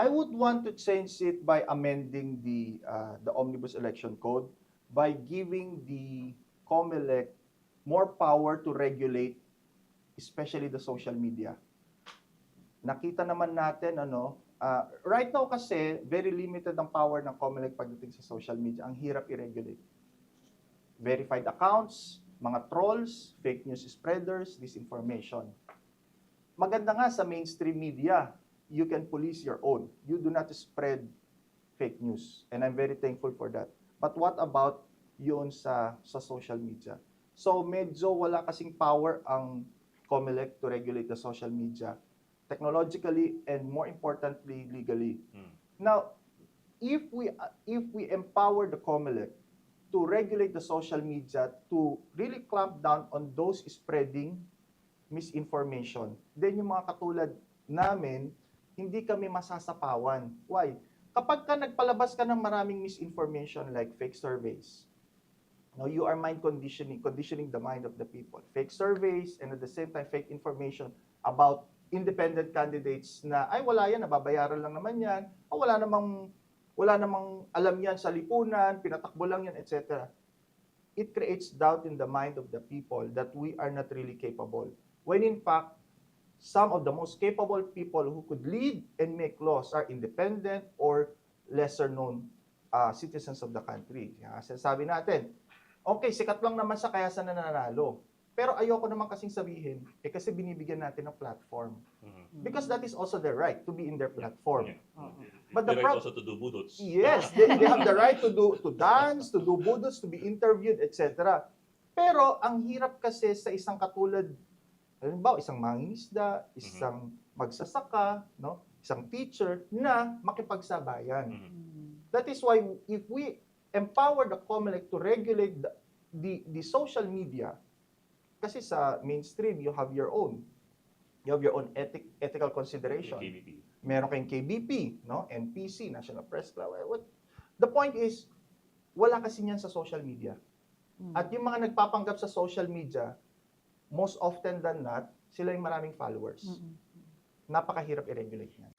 I would want to change it by amending the uh, the omnibus election code by giving the COMELEC more power to regulate especially the social media. Nakita naman natin ano, uh, right now kasi very limited ang power ng COMELEC pagdating sa social media. Ang hirap i-regulate. Verified accounts, mga trolls, fake news spreaders, disinformation. Maganda nga sa mainstream media, you can police your own. You do not spread fake news. And I'm very thankful for that. But what about yun sa, sa social media? So medyo wala kasing power ang COMELEC to regulate the social media technologically and more importantly legally. Mm. Now, if we if we empower the COMELEC to regulate the social media to really clamp down on those spreading misinformation, then yung mga katulad namin, hindi kami masasapawan. Why? Kapag ka nagpalabas ka ng maraming misinformation like fake surveys, no, you are mind conditioning, conditioning the mind of the people. Fake surveys and at the same time fake information about independent candidates na ay wala yan, nababayaran lang naman yan, o wala namang wala namang alam yan sa lipunan, pinatakbo lang yan, etc. It creates doubt in the mind of the people that we are not really capable. When in fact, some of the most capable people who could lead and make laws are independent or lesser known uh, citizens of the country. Kaya sinasabi natin, okay, sikat lang naman sa kaya sa nananalo. Pero ayoko naman kasing sabihin, eh kasi binibigyan natin ng platform. Mhm. Because that is also their right to be in their platform. Yeah. But the The right also to do budots. Yes, they, they have the right to do to dance, to do budos, to be interviewed, etc. Pero ang hirap kasi sa isang katulad, halimbawa isang mangingisda, isang magsasaka, no, isang teacher na makipagsabayan. Mhm. That is why if we empower the COMELEC to regulate the, the, the social media, kasi sa mainstream, you have your own. You have your own ethic, ethical consideration KBP. meron kayong KBP, no? NPC, National Press Club. What, the point is, wala kasi niyan sa social media. At yung mga nagpapanggap sa social media, most often than not, sila yung maraming followers. Napakahirap i-regulate niyan.